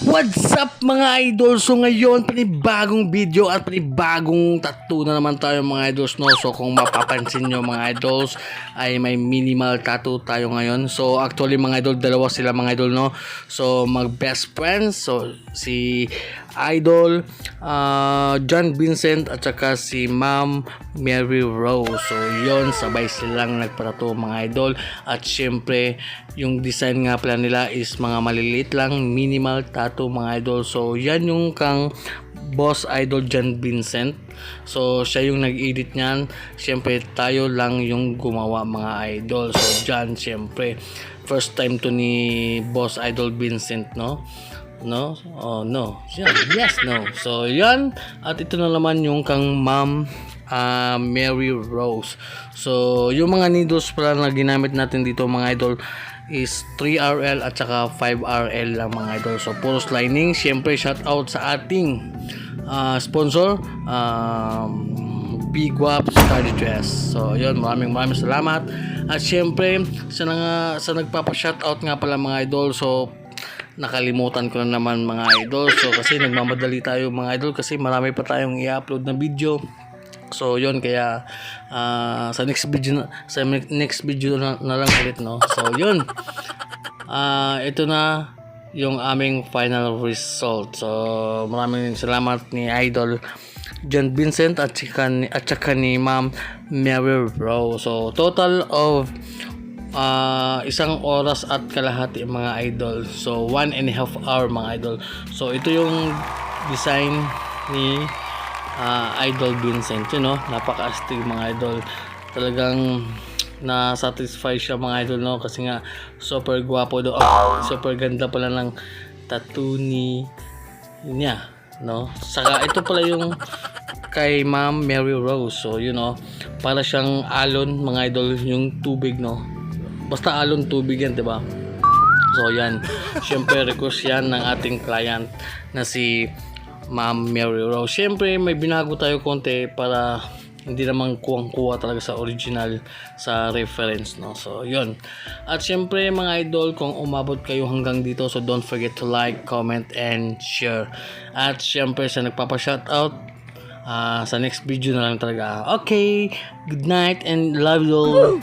What's up mga idol? So ngayon, panibagong video at panibagong tattoo na naman tayo mga idols no. So kung mapapansin nyo mga idols ay may minimal tattoo tayo ngayon. So actually mga idol, dalawa sila mga idol no. So mag best friends. So si idol ah, John Vincent at saka si Ma'am Mary Rose. So yon sabay silang nagpatato mga idol. At syempre yung design nga pala nila is mga maliliit lang minimal tattoo mga idol. So yan yung kang boss idol John Vincent. So siya yung nag-edit niyan. Siyempre tayo lang yung gumawa mga idol. So John siyempre first time to ni boss idol Vincent no. No? Oh, no. Yes, no. So, yan. At ito na naman yung kang ma'am ah, Mary Rose. So, yung mga needles pala na ginamit natin dito mga idol is 3RL at saka 5RL lang mga idol. So, puros lining. Siyempre, shout out sa ating ah, sponsor. Um, Big Waps Study Dress. So, yun, maraming maraming salamat. At syempre, sa, nga, sa nagpapa-shoutout nga pala mga idol, so, nakalimutan ko na naman mga idol. So, kasi nagmamadali tayo mga idol kasi marami pa tayong i-upload na video. So, yun, kaya ah, sa next video na, sa next video na, na lang ulit, no? So, yun. Ah, ito na yung aming final result. So, maraming salamat ni Idol John Vincent at saka ni, at saka ni Ma'am Mary Rose. So, total of ah, isang oras at kalahati mga idol. So, one and a half hour mga idol. So, ito yung design ni ah, Idol Vincent. You know, napaka-astig mga idol. Talagang na-satisfy siya mga idol no kasi nga super gwapo do oh, super ganda pala ng tattoo ni niya no saka ito pala yung kay Ma'am Mary Rose so you know para siyang alon mga idol yung tubig no basta alon tubig yan 'di ba So yan, syempre request yan ng ating client na si Ma'am Mary Rose. Syempre may binago tayo konti para hindi naman kuwang-kuha talaga sa original sa reference no. So yun. At syempre mga idol kung umabot kayo hanggang dito so don't forget to like, comment and share. At syempre sa nagpapa-shoutout ah, sa next video na lang talaga. Okay, good night and love you all.